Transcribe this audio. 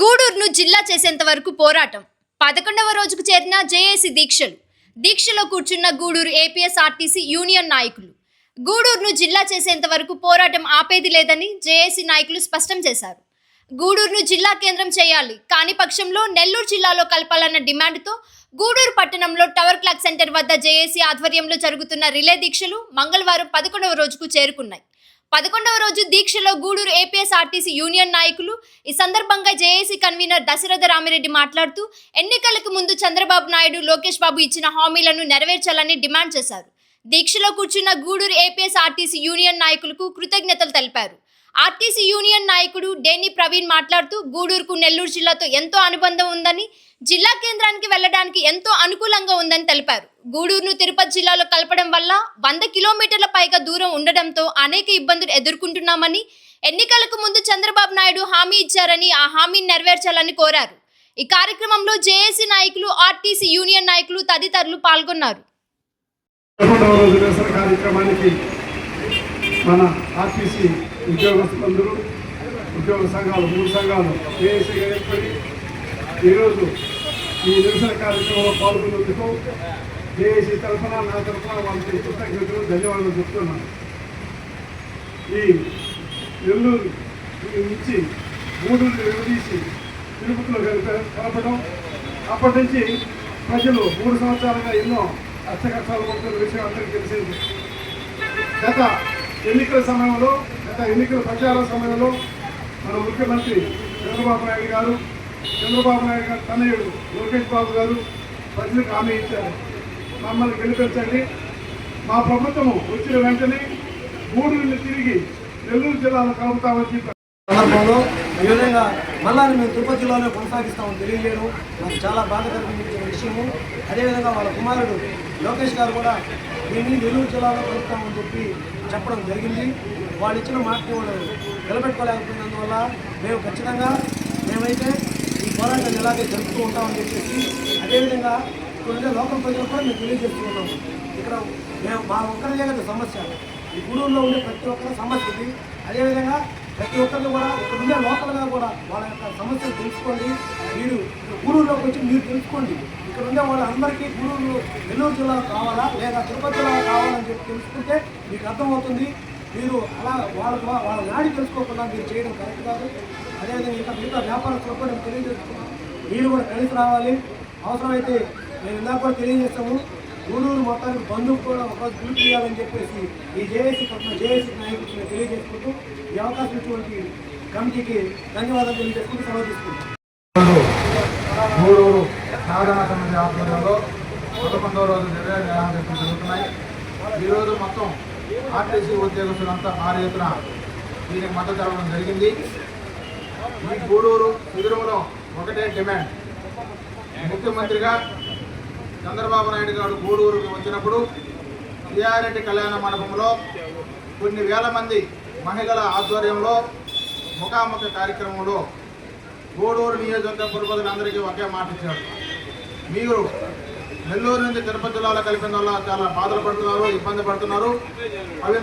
గూడూరును జిల్లా చేసేంత వరకు పోరాటం. పదకొండవ రోజుకు చేరిన జేఏసీ దీక్షలు. దీక్షలో కూర్చున్న గూడూరు ఏపీఎస్ఆర్టీసీ యూనియన్ నాయకులు. గూడూరును జిల్లా చేసేంత వరకు పోరాటం ఆపేది లేదని జేఏసీ నాయకులు స్పష్టం చేశారు. గూడూరును జిల్లా కేంద్రం చేయాలి కాని పక్షంలో నెల్లూరు జిల్లాలో కలపాలన్న డిమాండ్తో గూడూరు పట్టణంలో టవర్ క్లాక్ సెంటర్ వద్ద జేఏసీ ఆధ్వర్యంలో జరుగుతున్న రిలే దీక్షలు మంగళవారం పదకొండవ రోజుకు చేరుకున్నాయి. పదకొండవ రోజు దీక్షలో గూడూరు ఏపీఎస్ఆర్టీసీ యూనియన్ నాయకులు ఈ సందర్భంగా జేఏసీ కన్వీనర్ దశరథ రామిరెడ్డి మాట్లాడుతూ ఎన్నికలకు ముందు చంద్రబాబు నాయుడు లోకేష్ బాబు ఇచ్చిన హామీలను నెరవేర్చాలని డిమాండ్ చేశారు. దీక్షలో కూర్చున్న గూడూరు ఏపీఎస్ఆర్టీసీ యూనియన్ నాయకులకు కృతజ్ఞతలు తెలిపారు. ఆర్టీసీ యూనియన్ నాయకుడు డేని ప్రవీణ్ మాట్లాడుతూ గూడూరుకు నెల్లూరు జిల్లాతో ఎంతో అనుబంధం ఉందని జిల్లా కేంద్రానికి వెళ్ళడానికి ఎంతో అనుకూలంగా ఉందని తెలిపారు. గూడూరును తిరుపతి జిల్లాలో కలపడం వల్ల వంద కిలోమీటర్ల పైగా దూరం ఉండడంతో అనేక ఇబ్బందులు ఎదుర్కొంటున్నామని ఎన్నికలకు ముందు చంద్రబాబు నాయుడు హామీ ఇచ్చారని ఆ హామీని నెరవేర్చాలని కోరారు. ఈ కార్యక్రమంలో జేఏసీ నాయకులు ఆర్టీసీ యూనియన్ నాయకులు తదితరులు పాల్గొన్నారు. మన ఆర్టీసీ ఉద్యోగస్తులందరూ ఉద్యోగ సంఘాలు మూడు సంఘాలు ఏర్పడి ఈరోజు ఈ నిరసన కార్యక్రమంలో పాల్గొన్నందుకు జేఏసీ తరఫున నా తరఫున వాళ్ళకి కృతజ్ఞతలు ధన్యవాదాలు చెప్తున్నాను. ఈ నెల్లూరు నుంచి గూడూరు విడదీసి తిరుపతిలో కలపడం అప్పటి నుంచి ప్రజలు మూడు సంవత్సరాలుగా ఎన్నో అష్టకష్టాలు పడుతున్న విషయం అందరికీ తెలిసింది. గత ఎన్నికల సమయంలో గత ఎన్నికల ప్రచార సమయంలో మన ముఖ్యమంత్రి చంద్రబాబు నాయుడు గారు చంద్రబాబు నాయుడు గారు తనయుడు లోకేష్ బాబు గారు ప్రజలకు హామీ ఇచ్చారు. మమ్మల్ని గెలిపించండి. మా ప్రభుత్వము వచ్చిన వెంటనే గూడూరుని తిరిగి నెల్లూరు జిల్లాలో కలుపుతామని చెప్పారు. సందర్భంలో ఈ విధంగా మళ్ళా మేము తిరుపతి జిల్లాలో కొనసాగిస్తామని తెలియజేయడం నాకు చాలా బాధ కలిగించిన విషయము. అదేవిధంగా వాళ్ళ కుమారుడు లోకేష్ గారు కూడా దీన్ని నెల్లూరు జిల్లాలో కలుపుతామని చెప్పి చెప్పడం జరిగింది. వాళ్ళు ఇచ్చిన మాట నిలబెట్టుకోలేకపోయినందువల్ల మేము ఖచ్చితంగా మేమైతే ఈ పోరాటాన్ని ఇలాగే జరుపుతూ ఉంటామని చెప్పేసి అదేవిధంగా ఇక్కడ ఉండే లోకల్ కూడా మేము తెలియజేస్తూ ఉన్నాము ఇక్కడ మేము మా ఒక్కరిదే కదా సమస్య. ఈ గూడూరులో ఉండే ప్రతి ఒక్కరి సమస్య ఇది. అదేవిధంగా ప్రతి ఒక్కరిని కూడా ఇక్కడ ఉండే లోకల్గా కూడా వాళ్ళ యొక్క సమస్యలు తెలుసుకోండి. మీరు గూడూరులోకి వచ్చి మీరు తెలుసుకోండి. ఇక్కడ ఉండే వాళ్ళందరికీ గూడూరు నెల్లూరు జిల్లా కావాలా లేదా తిరుపతి జిల్లా కావాలని చెప్పి తెలుసుకుంటే మీకు అర్థమవుతుంది. మీరు అలా వాళ్ళ వాళ్ళ నాడి తెలుసుకోకుండా మీరు చేయడం కరెక్ట్ కాదు. అదేవిధంగా ఇంకా మిగతా వ్యాపారస్తులకు కూడా నేను తెలియజేస్తున్నాను మీరు కూడా కలిసి రావాలి. అవసరమైతే మేము ఇందాక కూడా తెలియజేస్తాము. గూడూరు మొత్తానికి బంధువు కూడా ఒకరోజు పిలుపు చేయాలని చెప్పేసి ఈ జేఏసీ తరఫున జేఏసీ నాయకులు తెలియజేసుకుంటూ ఈ అవకాశం ఇటువంటి కమిటీకి ధన్యవాదాలు తెలియజేసుకుంటూ సెలవు తీసుకుంటాం గూడూరు సాధన సమితి ఆధ్వర్యంలో పదకొండవ రోజు నిర్ణయం జరుగుతున్నాయి. ఈరోజు మొత్తం ఆర్టీసీ ఉద్యోగస్తులంతా భారీ ఎత్తున దీనికి మద్దతు తెలపడం జరిగింది. ఈ గూడూరు శిబిరంలో ఒకటే డిమాండ్. ముఖ్యమంత్రిగా చంద్రబాబు నాయుడు గారు గూడూరుకు వచ్చినప్పుడు సిఆర్రెడ్డి కళ్యాణ మండపంలో కొన్ని వేల మంది మహిళల ఆధ్వర్యంలో ముఖాముఖి కార్యక్రమంలో గూడూరు నియోజకవర్గ పురపతులందరికీ ఒకే మాట ఇచ్చారు. మీరు నెల్లూరు నుంచి తిరుపతి జిల్లాలో కలిపిన వల్ల చాలా బాధలు పడుతున్నారు ఇబ్బంది పడుతున్నారు. అవి